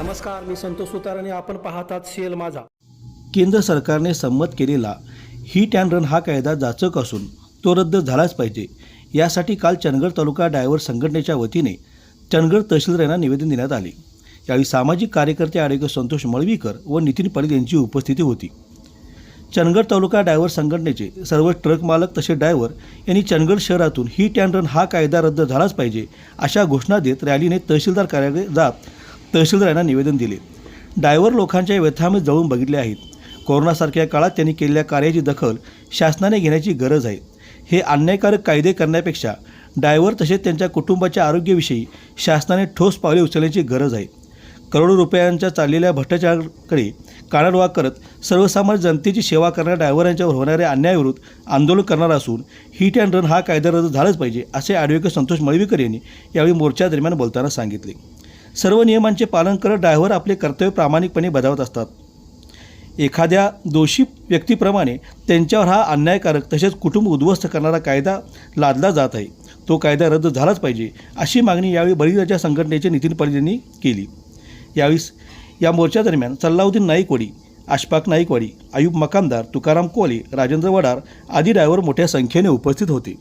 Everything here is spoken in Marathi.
नमस्कार मी संतोष सुतार आणि आपण पाहतात सीएल माझा. केंद्र सरकारने संमत केलेला हिट अँड रन हा कायदा जाचक असून तो रद्द झालाच पाहिजे. यासाठी काल चंदगड तालुका डायव्हर संघटनेच्या वतीने चंदगड तहसीलदार यांना निवेदन देण्यात आले. यावेळी सामाजिक कार्यकर्ते आरोग्य संतोष मळवीकर व नितीन पाटील यांची उपस्थिती होती. चंदगड तालुका डायव्हर संघटनेचे सर्व ट्रक मालक तसे ड्रायव्हर यांनी चंदगड शहरातून हिट अँड रन हा कायदा रद्द झालाच पाहिजे अशा घोषणा देत रॅलीने तहसीलदार कार्यालय जात तहसीलदार यांना निवेदन दिले. डायव्हर लोकांच्या व्यथामे जळून बघितले आहेत. कोरोनासारख्या काळात त्यांनी केलेल्या कार्याची दखल शासनाने घेण्याची गरज आहे. हे अन्यायकारक कायदे करण्यापेक्षा डायव्हर तसेच त्यांच्या कुटुंबाच्या आरोग्याविषयी शासनाने ठोस पावले उचलण्याची गरज आहे. करोडो रुपयांच्या चाललेल्या भ्रष्टाचाराकडे कानाडोळा करत सर्वसामान्य जनतेची सेवा करणाऱ्या डायव्हरांच्यावर होणाऱ्या अन्यायाविरुद्ध आंदोलन करणार असून हिट अँड रन हा कायदा रद्द झालाच पाहिजे असे ॲडव्होकेट संतोष मळवीकर यांनी यावेळी मोर्चादरम्यान बोलताना सांगितले. सर्व नियमांचे पालन करत ड्रायव्हर आपले कर्तव्य प्रामाणिकपणे बजावत असतात. एखाद्या दोषी व्यक्तीप्रमाणे त्यांच्यावर हा अन्यायकारक तसेच कुटुंब उद्ध्वस्त करणारा कायदा लादला जात आहे. तो कायदा रद्द झालाच पाहिजे अशी मागणी यावेळी बळीराजा संघटनेचे नितीन पाटील यांनी केली. यावेळी या मोर्चादरम्यान सल्लाउद्दीन नाईकवाडी अशफाक नाईकवाडी आयुब मकामदार तुकाराम कोले राजेंद्र वडार आदी ड्रायव्हर मोठ्या संख्येने उपस्थित होते.